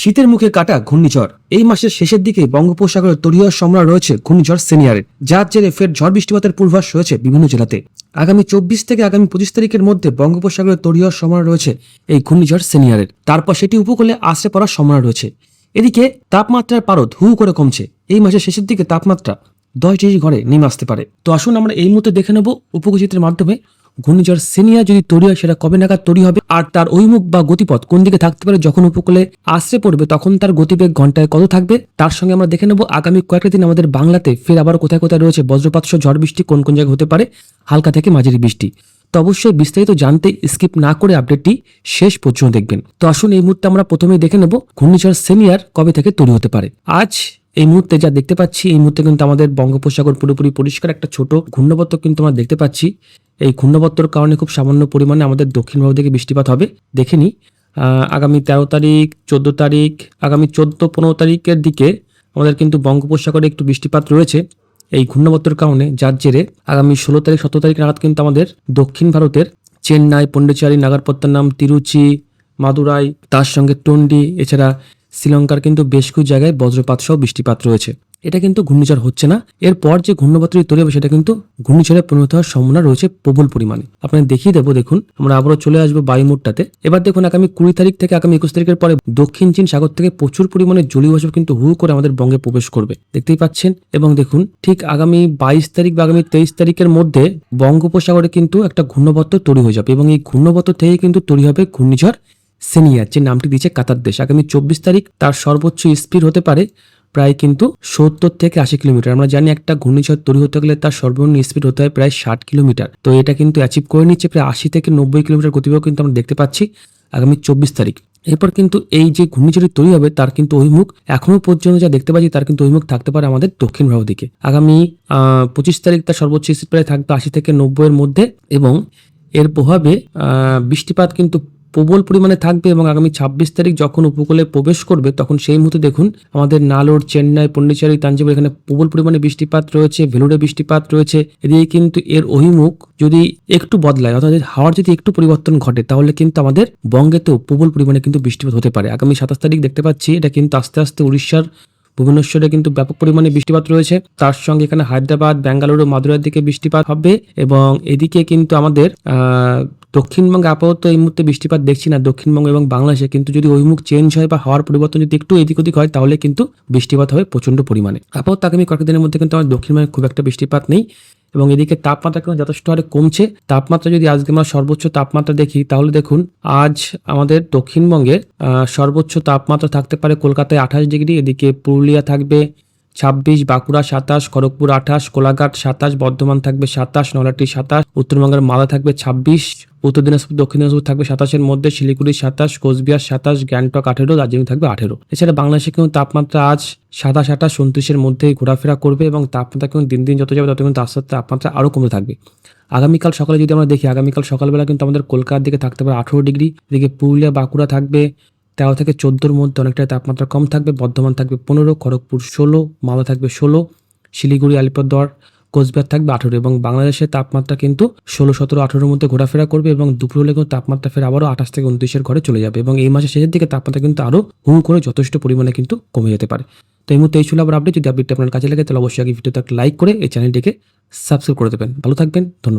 শীতের মুখে কাটা ঘূর্ণিঝড়। এই মাসের শেষের দিকে বঙ্গোপসাগরে তরীয় সম্রাট রয়েছে ঘূর্ণিঝড় সিনিয়রের, যার জেরে ফের ঝড় বৃষ্টিপাতের পূর্বাস রয়েছে বিভিন্ন জেলাতে। আগামী চব্বিশ থেকে আগামী পঁচিশ তারিখের মধ্যে বঙ্গোপসাগরে তরীয় সম্রা রয়েছে এই ঘূর্ণিঝড় সিনিয়রের। তারপর সেটি উপকূলে আশ্রে পড়ার সম্ভাবনা রয়েছে। এদিকে তাপমাত্রার পারদ হু করে কমছে। এই মাসের শেষের দিকে তাপমাত্রা দশ ডিগ্রি ঘরে নেমে আসতে পারে। তো আসুন আমরা এই মুহূর্তে দেখে নেব উপকূচিত্রের মাধ্যমে ঘূর্ণিঝড় সিনিয়া যদি তৈরি হয়, সেটা কবে নাগাদ তৈরি হবে আর তার অভিমুখ বা গতিপথ কোন দিকে থাকতে পারে যখন উপকূলে আশ্রে পড়বে তখন তার গতিবেগ ঘন্টায় কত থাকবে তার সঙ্গে আমরা দেখে নেব আগামী কয়েকটা দিন আমাদের বাংলাতে ফের আবার কোথায় কোথায় রয়েছে বজ্রপাত সহ ঝড় বৃষ্টি, কোন কোন জায়গায় হতে পারে, হালকা থেকে মাঝারি বৃষ্টি। তো অবশ্যই বিস্তারিত জানতে স্কিপ না করে আপডেটটি শেষ পর্যন্ত দেখবেন। তো আসুন এই মুহূর্তে আমরা প্রথমেই দেখে নেব ঘূর্ণিঝড় সেনিয়ার কবে থেকে তৈরি হতে পারে। আজ এই মুহূর্তে যা দেখতে পাচ্ছি, এই মুহূর্তে কিন্তু আমাদের বঙ্গোপসাগর পুরোপুরি পরিষ্কার, একটা ছোট ঘূর্ণবত্ত কিন্তু আমরা দেখতে পাচ্ছি। এই ঘূর্ণবত্তর কারণে খুব সামান্য পরিমাণে আমাদের দক্ষিণ ভারত থেকে বৃষ্টিপাত হবে। দেখে নিই আগামী তেরো তারিখ, চোদ্দ তারিখ, আগামী চোদ্দ পনেরো তারিখের দিকে আমাদের কিন্তু বঙ্গোপসাগরে একটু বৃষ্টিপাত রয়েছে। এই ঘূর্ণবত্তর কারণে যার জেরে আগামী ষোলো তারিখ, সতেরো তারিখ নাগাদ কিন্তু আমাদের দক্ষিণ ভারতের চেন্নাই, পন্ডিচেরি, নাগারপত্তনম, তিরুচি, মাদুরাই, তার সঙ্গে টন্ডি, এছাড়া শ্রীলঙ্কার কিন্তু বেশ কিছু জায়গায় বজ্রপাত সহ বৃষ্টিপাত রয়েছে। এটা কিন্তু ঘূর্ণিঝড় হচ্ছে না। এরপর যে ঘূর্ণবাতরি তৈরি হবে সেটা কিন্তু ঘূর্ণিঝড়ে পরিণত হওয়ার সম্ভাবনা রয়েছে প্রবল পরিমাণে। আপনাদের দেখিয়ে দেবো, দেখুন, আমরা আবারও চলে আসব বায়ুমোটটাতে এবার দেখুন, আগামী কুড়ি তারিখ থেকে আগামী একুশ তারিখের পরে দক্ষিণ চীন সাগর থেকে প্রচুর পরিমাণে জলীয় বাষ্প কিন্তু হু করে আমাদের বঙ্গে প্রবেশ করবে। দেখতেই পাচ্ছেন? এবং দেখুন, ঠিক আগামী বাইশ তারিখ বা আগামী তেইশ তারিখের মধ্যে বঙ্গোপসাগরে কিন্তু একটা ঘূর্ণবত্ত তৈরি হয়ে যাবে। এবং এই ঘূর্ণবত্ত থেকে কিন্তু তৈরি হবে ঘূর্ণিঝড়। সেনিয়ার, যে নামটি দিচ্ছে কাতার দেশ। আগামী চব্বিশ তারিখ তার সর্বোচ্চ স্পিড হতে পারে প্রায় কিন্তু সত্তর থেকে আশি কিলোমিটার। আমরা জানি একটা ঘূর্ণিঝড় তৈরি হতে গেলে তার সর্বনিম্ন স্পিড হতে হয় প্রায় ষাট কিলোমিটার। তো এটা কিন্তু অ্যাচিভ করে নিচ্ছে প্রায় আশি থেকে নব্বই কিলোমিটার গতিবেগ কিন্তু আমরা দেখতে পাচ্ছি আগামী চব্বিশ তারিখ। এরপর কিন্তু এই যে ঘূর্ণিঝড় তৈরি হবে, তার কিন্তু অভিমুখ এখনও পর্যন্ত যা দেখতে পাচ্ছি, তার কিন্তু অভিমুখ থাকতে পারে আমাদের দক্ষিণ ভারত দিকে। আগামী পঁচিশ তারিখ তার সর্বোচ্চ স্পিড প্রায় থাকবে আশি থেকে নব্বই এর মধ্যে এবং এর প্রভাবে বৃষ্টিপাত কিন্তু প্রবল পরিমাণে থাকবে এবং আগামী ছাব্বিশ তারিখ যখন উপকূলে প্রবেশ করবে, তখন সেই মুহূর্তে দেখুন আমাদের নালোর, চেন্নাই, পন্ডিচেরি তাঞ্জাবুর এখানে প্রবল পরিমাণে বৃষ্টিপাত রয়েছে, ভেলুরে বৃষ্টিপাত রয়েছে। এদিকে কিন্তু এর অভিমুখ যদি একটু বদলায়, অর্থাৎ হাওয়ার যদি একটু পরিবর্তন ঘটে, তাহলে কিন্তু আমাদের বঙ্গেতেও প্রবল পরিমাণে কিন্তু বৃষ্টিপাত হতে পারে। আগামী সাতাশ তারিখ দেখতে পাচ্ছি, এটা কিন্তু আস্তে আস্তে উড়িষ্যার ভুবনেশ্বরে কিন্তু ব্যাপক পরিমাণে বৃষ্টিপাত রয়েছে। তার সঙ্গে এখানে হায়দ্রাবাদ, বেঙ্গালুরু, মাদুরাইয়ের দিকে বৃষ্টিপাত হবে এবং এদিকে কিন্তু আমাদের দক্ষিণবঙ্গে আপাতত এই মুহূর্তে বৃষ্টিপাত দেখছি না। দক্ষিণবঙ্গ এবং বাংলাদেশে কিন্তু যদি অভিমুখ চেঞ্জ হয় বা হওয়ার পরিবর্তন যদি একটু এদিক ওদিক হয়, তাহলে কিন্তু বৃষ্টিপাত হবে প্রচণ্ড পরিমাণে। আপাতত আগামী কয়েকদিনের মধ্যে কিন্তু আমার দক্ষিণবঙ্গে খুব একটা বৃষ্টিপাত নেই। এবং এদিকে তাপমাত্রা কিন্তু যথেষ্ট হারে কমছে। তাপমাত্রা যদি আজকে আমরা সর্বোচ্চ তাপমাত্রা দেখি, তাহলে দেখুন, আজ আমাদের দক্ষিণবঙ্গের সর্বোচ্চ তাপমাত্রা থাকতে পারে কলকাতায় আঠাশ ডিগ্রি, এদিকে পুরুলিয়া থাকবে ছাব্বিশ, বাঁকুড়া সাতাশ, খড়গপুর আঠাশ, কোলাঘাট সাতাশ, বর্ধমান থাকবে সাতাশ নলাটি সাতাশ, উত্তরবঙ্গের মালদা থাকবে ছাব্বিশ, উত্তর দিনাজপুর, দক্ষিণ দিনাজপুর থাকবে সাতাশের মধ্যে, শিলিগুড়ি সাতাশ, কোচবিহার সাতাশ, গ্যাংটক আঠেরো, দার্জিলিং থাকবে আঠেরো। এছাড়া বাংলাদেশে কিন্তু তাপমাত্রা আজ সাতাশ, আঠাশ, উনত্রিশের মধ্যেই ঘোরাফেরা করবে এবং তাপমাত্রা কিন্তু দিন দিন যত যাবে তত কিন্তু আস্তে আস্তে তাপমাত্রা আরও কমে থাকবে। আগামীকাল সকালে যদি আমরা দেখি, আগামীকাল সকালবেলা কিন্তু আমাদের কলকাতার দিকে থাকতে পারে আঠেরো ডিগ্রি, এদিকে পুরুলিয়া, বাঁকুড়া থাকবে তেরো থেকে চোদ্দোর মধ্যে অনেকটাই তাপমাত্রা কম থাকবে, বর্ধমান থাকবে পনেরো, খড়গপুর ষোলো, মালদা থাকবে ষোলো, শিলিগুড়ি, আলিপুরদুয়ার, কোচবিহার থাকবে আঠেরো এবং বাংলাদেশের তাপমাত্রা কিন্তু ষোলো, সতেরো, আঠেরোর মধ্যে ঘোরাফেরা করবে এবং দুপুর হলে কিন্তু তাপমাত্রা ফের আবারও আঠাশ থেকে উনত্রিশের ঘরে চলে যাবে এবং এই মাসের শেষের দিকে তাপমাত্রা কিন্তু আরও হুম করে যথেষ্ট পরিমাণে কিন্তু কমে যেতে পারে। তো এই মুহূর্তে এই ছিল আবার আপডেট যদি আপডেটটা আপনার কাছে লাগে তাহলে অবশ্যই আগে ভিডিওতে একটা লাইক করে এই চ্যানেলটিকে সাবস্ক্রাইব করে দেবেন। ভালো থাকবেন, ধন্যবাদ।